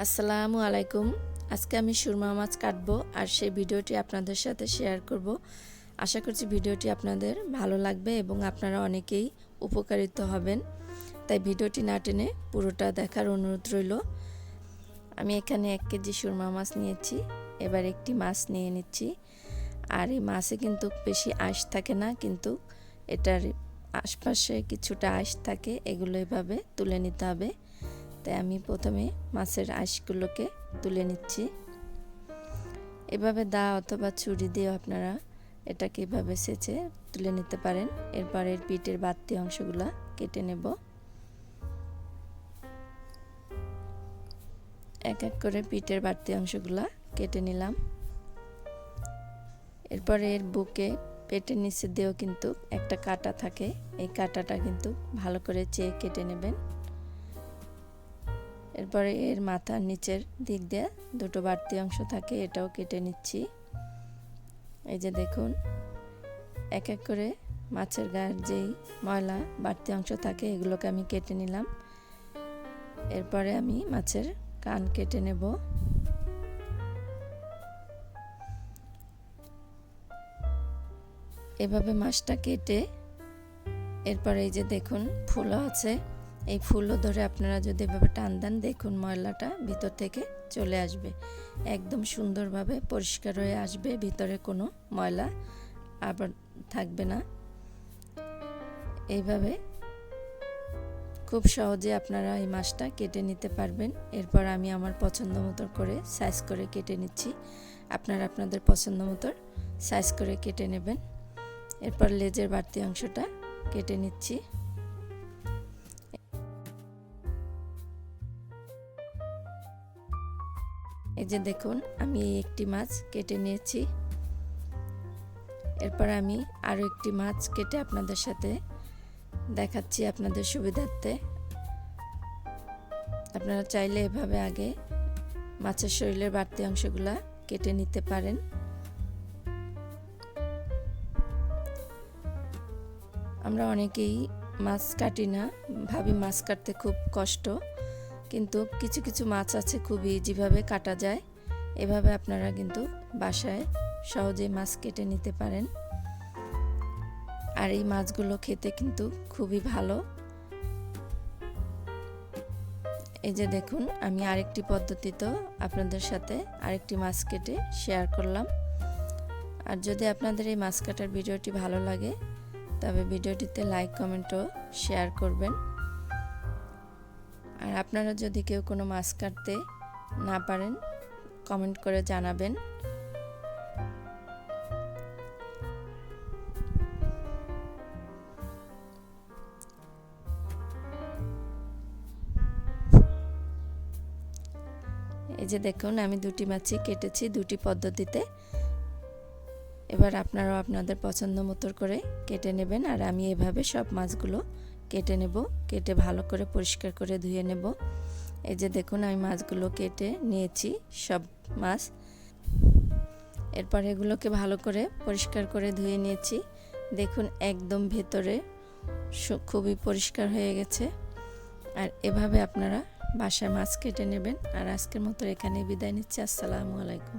আসসালামু আলাইকুম। আজকে আমি সুরমা মাছ কাটবো আর সেই ভিডিওটি আপনাদের সাথে শেয়ার করব। আশা করছি ভিডিওটি আপনাদের ভালো লাগবে এবং আপনারা অনেকেই উপকারিত হবেন। তাই ভিডিওটি না টেনে পুরোটা দেখার অনুরোধ রইল। আমি এখানে এক কেজি সুরমা মাছ নিয়েছি, এবার একটি মাছ নিয়ে নিচ্ছি। আর এই মাছে কিন্তু বেশি আঁশ থাকে না, কিন্তু এটার আশপাশে কিছুটা আঁশ থাকে, এগুলো এভাবে তুলে নিতে হবে। তাই আমি প্রথমে মাছের আঁশগুলোকে তুলে নিচ্ছি। এভাবে দা অথবা ছুরি দিয়ে আপনারা এটাকে এভাবে সেচে তুলে নিতে পারেন। এরপর এর পিঠের বাড়তি অংশগুলো কেটে নেব। এক এক করে পিঠের বাড়তি অংশগুলো কেটে নিলাম। এরপরে এর বুকে পেটের নিচে দিয়েও কিন্তু একটা কাটা থাকে। এই কাটাটা কিন্তু ভালো করে চেয়ে কেটে নেবেন। এরপরে এর মাথার নিচের দিক দিয়ে দুটো বাড়তি অংশ থাকে, এটাও কেটে নিচ্ছি। এই যে দেখুন, এক এক করে মাছের গায়ের যেই ময়লা বাড়তি অংশ থাকে, এগুলোকে আমি কেটে নিলাম। এরপরে আমি মাছের কান কেটে নেব। এভাবে মাছটা কেটে, এরপরে এই যে দেখুন, ফুলও আছে। এই ফুলও ধরে আপনারা যদি এভাবে টান দেন, দেখুন ময়লাটা ভিতর থেকে চলে আসবে। একদম সুন্দরভাবে পরিষ্কার হয়ে আসবে, ভিতরে কোনো ময়লা আবার থাকবে না। এইভাবে খুব সহজে আপনারা এই মাছটা কেটে নিতে পারবেন। এরপর আমি আমার পছন্দ মতো করে সাইজ করে কেটে নিচ্ছি। আপনারা আপনাদের পছন্দ মতো সাইজ করে কেটে নেবেন। এরপর লেজের বাড়তি অংশটা কেটে নিচ্ছি। এই যে দেখুন, আমি এই একটি মাছ কেটে নিয়েছি। এরপর আমি আরও একটি মাছ কেটে আপনাদের সাথে দেখাচ্ছি আপনাদের সুবিধার্থে। আপনারা চাইলে এভাবে আগে মাছের শরীরের বাড়তি অংশগুলা কেটে নিতে পারেন। আমরা অনেকেই মাছ কাটি না, ভাবি মাছ কাটতে খুব কষ্ট। কিন্তু কিছু কিছু মাছ আছে খুবই যেভাবে কাটা যায়। এভাবে আপনারা কিন্তু বাসায় সহজেই মাছ কেটে নিতে পারেন। আর এই মাছগুলো খেতে কিন্তু খুবই ভালো। এই যে দেখুন, আমি আরেকটি পদ্ধতিতেও আপনাদের সাথে আরেকটি মাছ কেটে শেয়ার করলাম। আর যদি আপনাদের এই মাছ কাটার ভিডিওটি ভালো লাগে, তবে ভিডিওটিতে লাইক কমেন্টও শেয়ার করবেন। আর আপনারা যদি কেউ কোনো মাছ কাটতে না পারেন কমেন্ট করে জানাবেন। এই যে দেখুন, আমি দুটি মাছই কেটেছি দুটি পদ্ধতিতে। এবার আপনারাও আপনাদের পছন্দ মতো করে কেটে নেবেন, আর আমি এভাবে সব মাছগুলো কেটে নেব, কেটে ভালো করে পরিষ্কার করে ধুয়ে নেব। এই যে দেখুন, আমি মাছগুলো কেটে নিয়েছি, সব মাছ। এরপর এগুলোকে ভালো করে পরিষ্কার করে ধুয়ে নিয়েছি। দেখুন, একদম ভেতরে খুবই পরিষ্কার হয়ে গেছে। আর এভাবে আপনারা বাসায় মাছ কেটে নেবেন। আর আজকের মতো এখানে বিদায় নিচ্ছি। আসসালামু আলাইকুম।